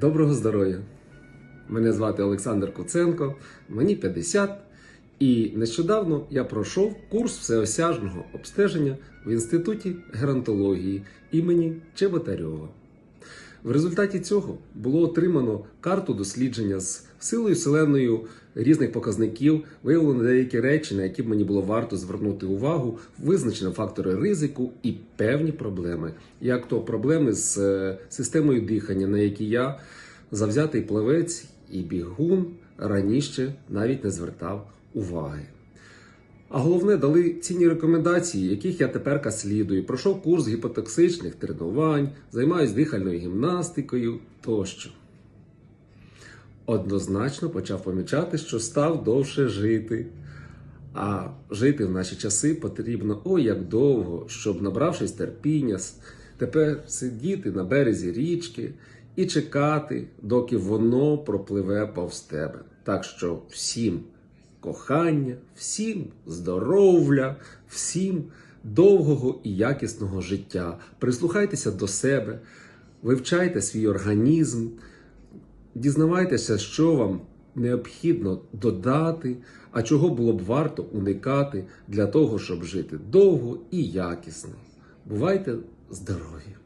Доброго здоров'я! Мене звати Олександр Куценко, мені 50, і нещодавно я пройшов курс всеосяжного обстеження в Інституті геронтології імені Чеботарьова. В результаті цього було отримано карту дослідження з силою вселенною різних показників, виявлено деякі речі, на які б мені було варто звернути увагу, визначено фактори ризику і певні проблеми, як то проблеми з е, системою дихання, на які я завзятий плавець і бігун раніше навіть не звертав уваги. А головне, дали цінні рекомендації, яких я тепер слідую. Пройшов курс гіпотоксичних тренувань, займаюся дихальною гімнастикою тощо. Однозначно почав помічати, що став довше жити. А жити в наші часи потрібно ой як довго, щоб, набравшись терпіння, тепер сидіти на березі річки і чекати, доки воно пропливе повз тебе. Так що всім кохання, всім здоров'я, всім довгого і якісного життя. Прислухайтеся до себе, вивчайте свій організм, дізнавайтеся, що вам необхідно додати, а чого було б варто уникати для того, щоб жити довго і якісно. Бувайте здорові!